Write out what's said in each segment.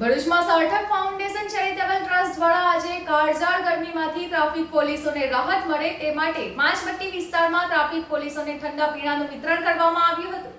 ભરૂચમાં સાર્થક foundation charitable trust દ્વારા આજે કાળઝાળ ગરમીમાંથી ટ્રાફિક પોલીસોને રાહત મળે તે માટે પાંચમટ્ટી વિસ્તારમાં ટ્રાફિક પોલીસોને ઠંડા પીણાનું વિતરણ કરવામાં આવ્યું હતું.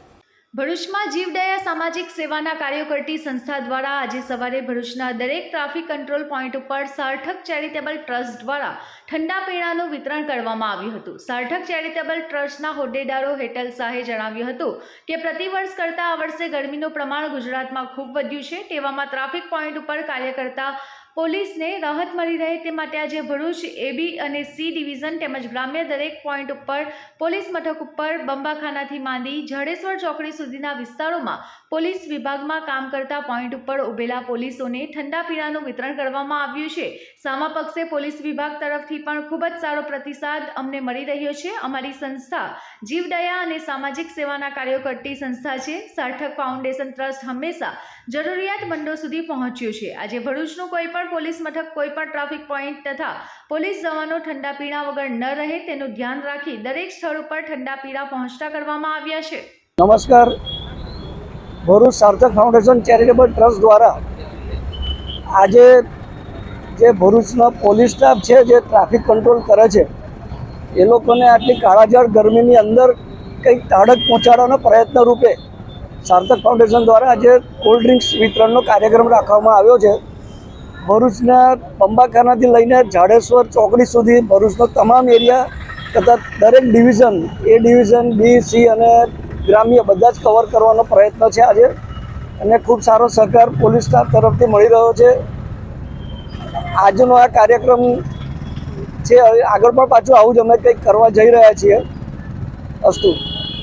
ભરૂચમાં જીવદયા સામાજિક સેવાના કાર્યો કરતી સંસ્થા દ્વારા આજે સવારે ભરૂચના દરેક ટ્રાફિક કંટ્રોલ પોઈન્ટ ઉપર સાર્થક ચેરિટેબલ ટ્રસ્ટ દ્વારા ઠંડા પીણાનું વિતરણ કરવામાં આવ્યું હતું. સાર્થક ચેરિટેબલ ટ્રસ્ટના હોદ્દેદારો હેટલ શાહે જણાવ્યું હતું કે પ્રતિવર્ષ કરતાં આ વર્ષે ગરમીનું પ્રમાણ ગુજરાતમાં ખૂબ વધ્યું છે. તેવામાં ટ્રાફિક પોઈન્ટ ઉપર કાર્ય કરતા પોલીસને રાહત મળી રહે તે માટે આજે ભરૂચ એબી અને સી ડિવિઝન તેમજ ગ્રામ્ય દરેક પોઈન્ટ ઉપર પોલીસ મથક ઉપર બંબાખાનાથી માંડી જડેશ્વર ચોકડી સુધીના વિસ્તારોમાં પોલીસ વિભાગમાં કામ કરતા પોઈન્ટ ઉપર ઉભેલા પોલીસોને ઠંડા પીણાનું વિતરણ કરવામાં આવ્યું છે. સામા પક્ષે પોલીસ વિભાગ તરફથી પણ ખૂબ જ સારો પ્રતિસાદ અમને મળી રહ્યો છે. અમારી સંસ્થા જીવદયા અને સામાજિક સેવાના કાર્યો કરતી સંસ્થા છે. સાર્થક ફાઉન્ડેશન ટ્રસ્ટ હંમેશા જરૂરિયાતમંદો સુધી પહોંચ્યું છે. આજે ભરૂચનું કોઈ પણ પોલીસ મથક કોઈ પણ ટ્રાફિક પોઈન્ટ તથા પોલીસ જવાનો ઠંડા પીણા વગર ન રહે તેનું ધ્યાન રાખી દરેક સ્થળ ઉપર ઠંડા પીણા પહોંચતા કરવામાં આવ્યા છે. નમસ્કાર. ભરૂચ સાર્થક ફાઉન્ડેશન ચેરિટેબલ ટ્રસ્ટ દ્વારા આજે જે ભરૂચનો પોલીસ સ્ટાફ છે, જે ટ્રાફિક કંટ્રોલ કરે છે, એ લોકોને આટલી કાળાજાળ ગરમીની અંદર કંઈક તાડક પહોંચાડવાનો પ્રયત્ન રૂપે સાર્થક ફાઉન્ડેશન દ્વારા આજે કોલ્ડ ડ્રિંક્સ વિતરણનો કાર્યક્રમ રાખવામાં આવ્યો છે. ભરૂચના બંબાખાનાથી લઈને જાડેશ્વર ચોકડી સુધી ભરૂચનો તમામ એરિયા તથા દરેક division, A division, B, C અને ગ્રામ્ય બધા જ કવર કરવાનો પ્રયત્ન છે આજે. અને ખૂબ સારો સહકાર પોલીસ સ્ટાફ તરફથી મળી રહ્યો છે. આજનો આ કાર્યક્રમ છે આગળ પણ પાછું આવું જ અમે કંઈક કરવા જઈ રહ્યા છીએ. અસ્તુ.